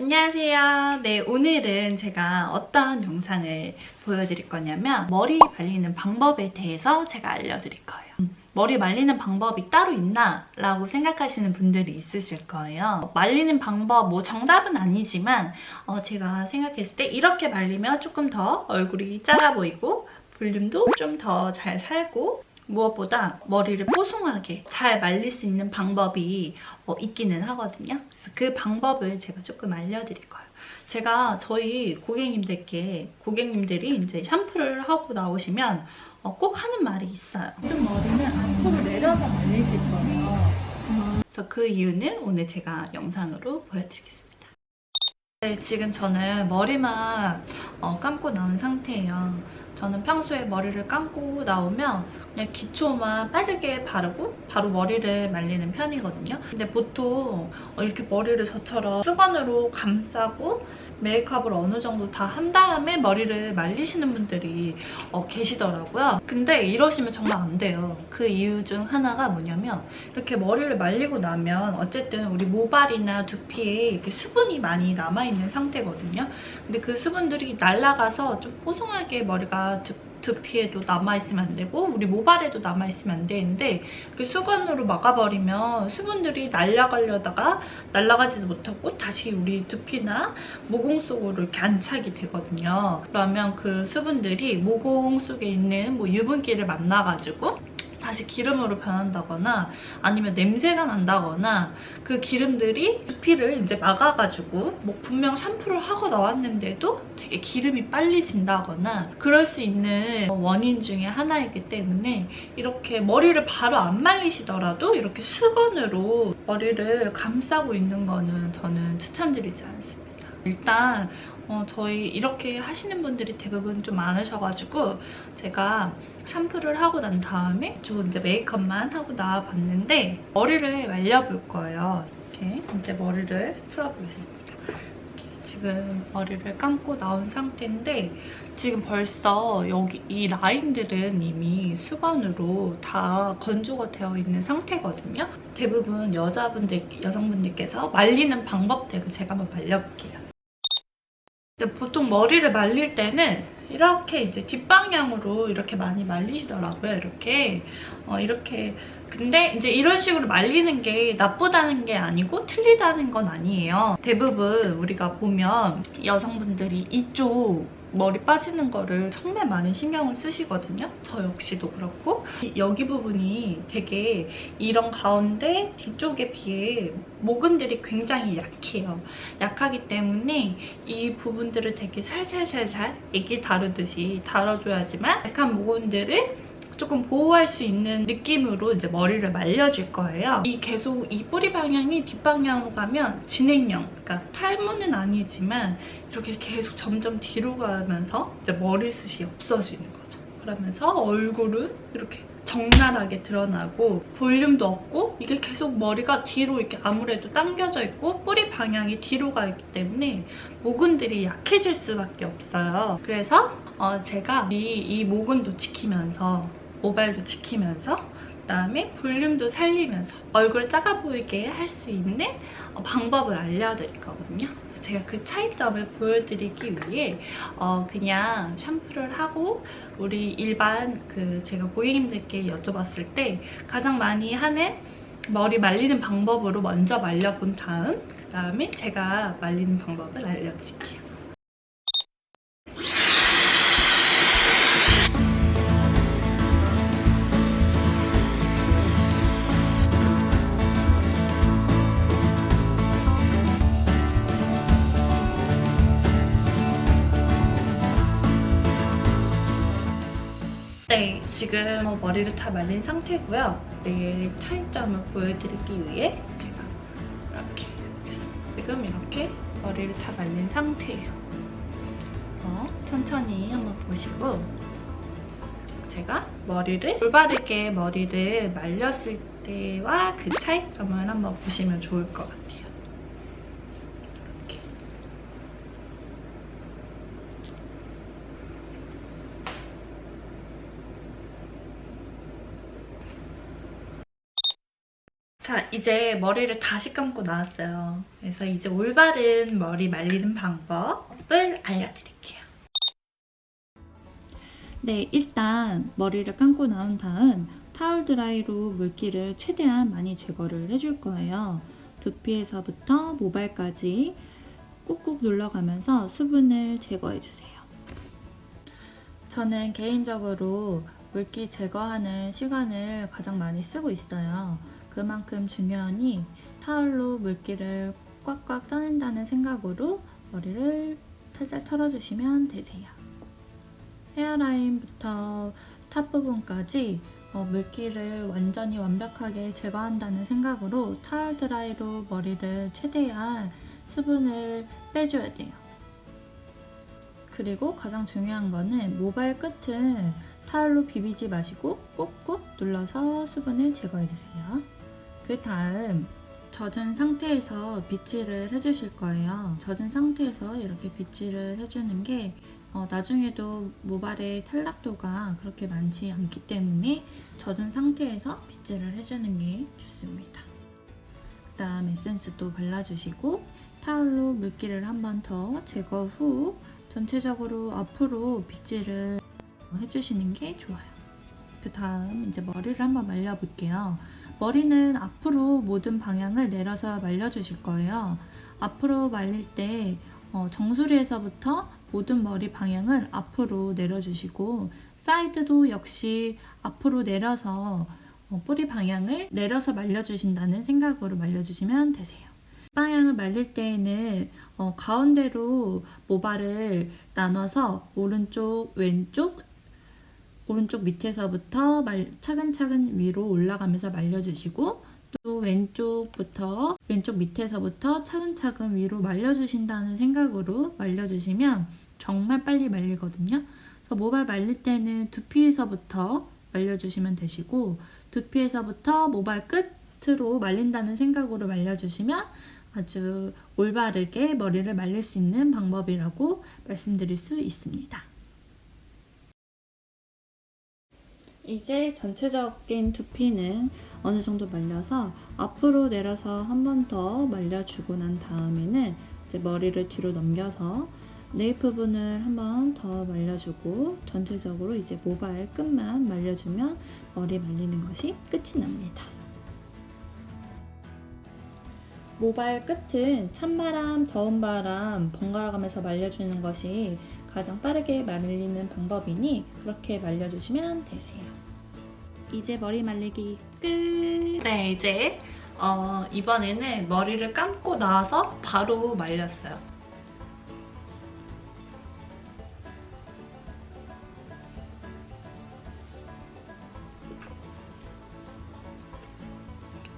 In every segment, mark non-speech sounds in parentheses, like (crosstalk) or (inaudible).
안녕하세요. 네, 오늘은 제가 어떤 영상을 보여드릴 거냐면 머리 말리는 방법에 대해서 제가 알려드릴 거예요. 음, 머리 말리는 방법이 따로 있나? 라고 생각하시는 분들이 있으실 거예요. 말리는 방법, 뭐 정답은 아니지만 어, 제가 생각했을 때 이렇게 말리면 조금 더 얼굴이 작아 보이고 볼륨도 좀 더 잘 살고 무엇보다 머리를 뽀송하게 잘 말릴 수 있는 방법이 어, 있기는 하거든요. 그래서 그 방법을 제가 조금 알려드릴 거예요. 제가 저희 고객님들께 고객님들이 이제 샴푸를 하고 나오시면 어, 꼭 하는 말이 있어요. 좀 머리는 앞으로 내려서 말리실 거예요. 그래서 그 이유는 오늘 제가 영상으로 보여드리겠습니다. 네, 지금 저는 머리만 어, 감고 나온 상태예요. 저는 평소에 머리를 감고 나오면 그냥 기초만 빠르게 바르고 바로 머리를 말리는 편이거든요. 근데 보통 어, 이렇게 머리를 저처럼 수건으로 감싸고 메이크업을 어느 정도 다 한 다음에 머리를 말리시는 분들이 어, 계시더라고요. 근데 이러시면 정말 안 돼요. 그 이유 중 하나가 뭐냐면 이렇게 머리를 말리고 나면 어쨌든 우리 모발이나 두피에 이렇게 수분이 많이 남아있는 상태거든요. 근데 그 수분들이 날아가서 좀 뽀송하게 머리가 두, 두피에도 남아있으면 안 되고 우리 모발에도 남아있으면 안 되는데 이렇게 수건으로 막아버리면 수분들이 날아가려다가 날아가지도 못하고 다시 우리 두피나 모공 속으로 이렇게 안착이 되거든요. 그러면 그 수분들이 모공 속에 있는 뭐 유분기를 만나가지고 다시 기름으로 변한다거나 아니면 냄새가 난다거나 그 기름들이 두피를 이제 막아가지고 뭐 분명 샴푸를 하고 나왔는데도 되게 기름이 빨리 진다거나 그럴 수 있는 원인 중에 하나이기 때문에 이렇게 머리를 바로 안 말리시더라도 이렇게 수건으로 머리를 감싸고 있는 거는 저는 추천드리지 않습니다. 일단 어, 저희 이렇게 하시는 분들이 대부분 좀 많으셔가지고 제가 샴푸를 하고 난 다음에 저 이제 메이크업만 하고 나와봤는데 머리를 말려볼 거예요. 이렇게 이제 머리를 풀어보겠습니다. 지금 머리를 감고 나온 상태인데 지금 벌써 여기 이 라인들은 이미 수건으로 다 건조가 되어 있는 상태거든요. 대부분 여자분들, 여성분들께서 말리는 방법 대로 제가 한번 말려볼게요. 보통 머리를 말릴 때는 이렇게 이제 뒷방향으로 이렇게 많이 말리시더라고요. 이렇게 어, 이렇게 근데 이제 이런 식으로 말리는 게 나쁘다는 게 아니고 틀리다는 건 아니에요. 대부분 우리가 보면 여성분들이 이쪽 머리 빠지는 거를 정말 많이 신경을 쓰시거든요. 저 역시도 그렇고 여기 부분이 되게 이런 가운데 뒤쪽에 비해 모근들이 굉장히 약해요. 약하기 때문에 이 부분들을 되게 살살살살 애기 다루듯이 다뤄줘야지만 약한 모근들을 조금 보호할 수 있는 느낌으로 이제 머리를 말려줄 거예요. 이 계속 이 뿌리 방향이 뒷방향으로 가면 진행형, 그러니까 탈모는 아니지만 이렇게 계속 점점 뒤로 가면서 이제 머리숱이 없어지는 거죠. 그러면서 얼굴은 이렇게 적나라하게 드러나고 볼륨도 없고 이게 계속 머리가 뒤로 이렇게 아무래도 당겨져 있고 뿌리 방향이 뒤로 가 있기 때문에 모근들이 약해질 수밖에 없어요. 그래서 어, 제가 이, 이 모근도 지키면서 모발도 지키면서 그다음에 볼륨도 살리면서 얼굴 작아 보이게 할 수 있는 어, 방법을 알려드릴 거거든요. 제가 그 차이점을 보여드리기 위해 어, 그냥 샴푸를 하고 우리 일반 그 제가 고객님들께 여쭤봤을 때 가장 많이 하는 머리 말리는 방법으로 먼저 말려본 다음 그 다음에 제가 말리는 방법을 알려드릴게요. 지금 어, 머리를 다 말린 상태고요. 내 차이점을 보여드리기 위해 제가 이렇게 지금 이렇게 머리를 다 말린 상태예요. 어, 천천히 한번 보시고 제가 머리를 올바르게 머리를 말렸을 때와 그 차이점을 한번 보시면 좋을 것 같아요. 자, 이제 머리를 다시 감고 나왔어요. 그래서 이제 올바른 머리 말리는 방법을 알려드릴게요. 네, 일단 머리를 감고 나온 다음 타올 드라이로 물기를 최대한 많이 제거를 해줄 거예요. 두피에서부터 모발까지 꾹꾹 눌러가면서 수분을 제거해주세요. 저는 개인적으로 물기 제거하는 시간을 가장 많이 쓰고 있어요. 그만큼 중요하니 타올로 물기를 꽉꽉 짜낸다는 생각으로 머리를 살짝 털어주시면 되세요. 헤어라인부터 탑 부분까지 어, 물기를 완전히 완벽하게 제거한다는 생각으로 타월 드라이로 머리를 최대한 수분을 빼줘야 돼요. 그리고 가장 중요한 거는 모발 끝은 타올로 비비지 마시고 꾹꾹 눌러서 수분을 제거해주세요. 그 다음 젖은 상태에서 빗질을 해주실 거예요. 젖은 상태에서 이렇게 빗질을 해주는 게 어, 나중에도 모발의 탈락도가 그렇게 많지 않기 때문에 젖은 상태에서 빗질을 해주는 게 좋습니다. 그 다음 에센스도 발라주시고 타올로 물기를 한 번 더 제거 후 전체적으로 앞으로 빗질을 해주시는 게 좋아요. 그 다음 이제 머리를 한번 말려볼게요. 머리는 앞으로 모든 방향을 내려서 말려주실 거예요. 앞으로 말릴 때 어, 정수리에서부터 모든 머리 방향을 앞으로 내려주시고 사이드도 역시 앞으로 내려서 어, 뿌리 방향을 내려서 말려주신다는 생각으로 말려주시면 되세요. 방향을 말릴 때에는 어, 가운데로 모발을 나눠서 오른쪽, 왼쪽, 오른쪽 밑에서부터 말, 차근차근 위로 올라가면서 말려주시고 또 왼쪽부터 왼쪽 밑에서부터 차근차근 위로 말려주신다는 생각으로 말려주시면 정말 빨리 말리거든요. 그래서 모발 말릴 때는 두피에서부터 말려주시면 되시고 두피에서부터 모발 끝으로 말린다는 생각으로 말려주시면 아주 올바르게 머리를 말릴 수 있는 방법이라고 말씀드릴 수 있습니다. 이제 전체적인 두피는 어느 정도 말려서 앞으로 내려서 한 번 더 말려주고 난 다음에는 이제 머리를 뒤로 넘겨서 네일 부분을 한 번 더 말려주고 전체적으로 이제 모발 끝만 말려주면 머리 말리는 것이 끝이 납니다. 모발 끝은 찬바람, 더운 바람 번갈아 가면서 말려주는 것이 가장 빠르게 말리는 방법이니 그렇게 말려주시면 되세요. 이제 머리 말리기 끝! 네, 이제 어, 이번에는 머리를 감고 나서 바로 말렸어요.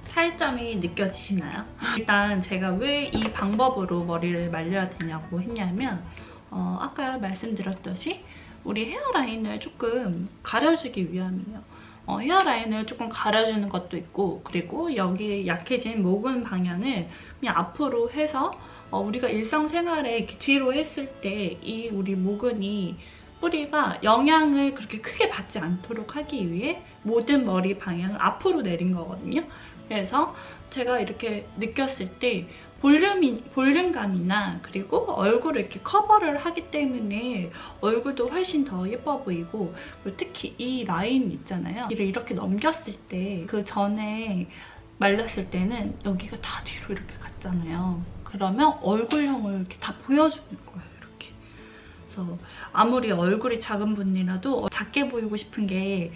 차이점이 느껴지시나요? 일단 제가 왜 이 방법으로 머리를 말려야 되냐고 했냐면 어, 아까 말씀드렸듯이 우리 헤어라인을 조금 가려주기 위함이에요. 어, 헤어라인을 조금 가려주는 것도 있고 그리고 여기 약해진 모근 방향을 그냥 앞으로 해서 어, 우리가 일상생활에 뒤로 했을 때 이 우리 모근이 뿌리가 영향을 그렇게 크게 받지 않도록 하기 위해 모든 머리 방향을 앞으로 내린 거거든요. 그래서 제가 이렇게 느꼈을 때 볼륨이, 볼륨감이나 그리고 얼굴을 이렇게 커버를 하기 때문에 얼굴도 훨씬 더 예뻐 보이고 특히 이 라인 있잖아요. 이를 이렇게 넘겼을 때 그 전에 말렸을 때는 여기가 다 뒤로 이렇게 갔잖아요. 그러면 얼굴형을 이렇게 다 보여주는 거예요. 그래서 아무리 얼굴이 작은 분이라도 작게 보이고 싶은 게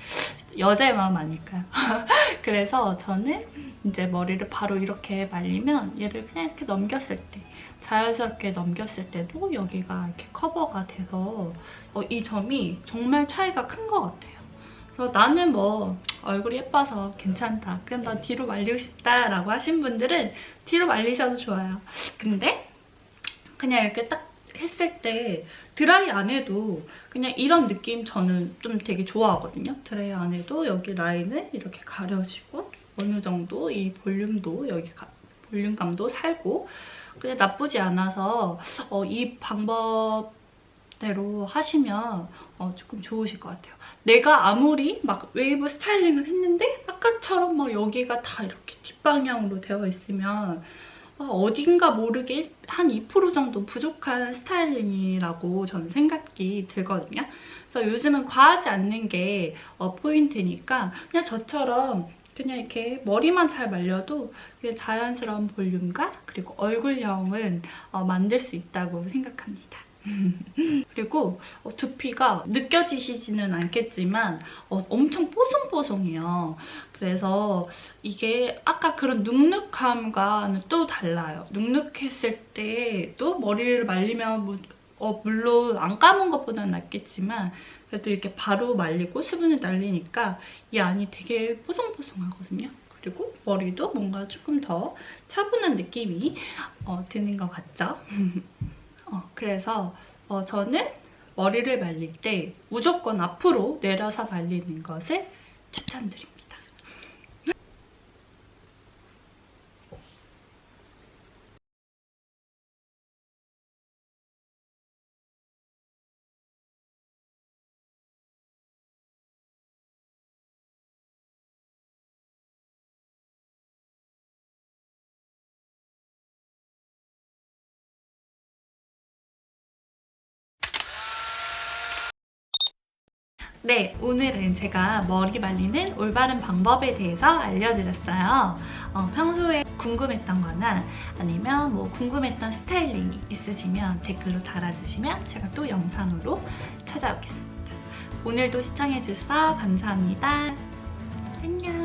여자의 마음 아닐까요? (laughs) 그래서 저는 이제 머리를 바로 이렇게 말리면 얘를 그냥 이렇게 넘겼을 때 자연스럽게 넘겼을 때도 여기가 이렇게 커버가 돼서 어, 이 점이 정말 차이가 큰 것 같아요. 그래서 나는 뭐 얼굴이 예뻐서 괜찮다. 그냥 나 뒤로 말리고 싶다 라고 하신 분들은 뒤로 말리셔도 좋아요. 근데 그냥 이렇게 딱 했을 때 드라이 안 해도 그냥 이런 느낌 저는 좀 되게 좋아하거든요. 드라이 안 해도 여기 라인을 이렇게 가려주고 어느 정도 이 볼륨도 여기 가, 볼륨감도 살고 그냥 나쁘지 않아서 어, 이 방법 대로 하시면 어, 조금 좋으실 것 같아요. 내가 아무리 막 웨이브 스타일링을 했는데 아까처럼 막 여기가 다 이렇게 뒷방향으로 되어 있으면 어, 어딘가 모르게 한 2% 정도 부족한 스타일링이라고 저는 생각이 들거든요. 그래서 요즘은 과하지 않는 게 어, 포인트니까 그냥 저처럼 그냥 이렇게 머리만 잘 말려도 자연스러운 볼륨감 그리고 얼굴형은 어, 만들 수 있다고 생각합니다. (laughs) 그리고 어, 두피가 느껴지시지는 않겠지만 어, 엄청 뽀송뽀송해요. 그래서 이게 아까 그런 눅눅함과는 또 달라요. 눅눅했을 때도 머리를 말리면 무- 어, 물론 안 감은 것보다는 낫겠지만 그래도 이렇게 바로 말리고 수분을 날리니까 이 안이 되게 뽀송뽀송하거든요. 그리고 머리도 뭔가 조금 더 차분한 느낌이 어, 드는 것 같죠? (laughs) 어, 그래서 어, 저는 머리를 말릴 때 무조건 앞으로 내려서 말리는 것을 추천드립니다. 네, 오늘은 제가 머리 말리는 올바른 방법에 대해서 알려드렸어요. 어, 평소에 궁금했던 거나 아니면 뭐 궁금했던 스타일링이 있으시면 댓글로 달아주시면 제가 또 영상으로 찾아오겠습니다. 오늘도 시청해주셔서 감사합니다. 안녕.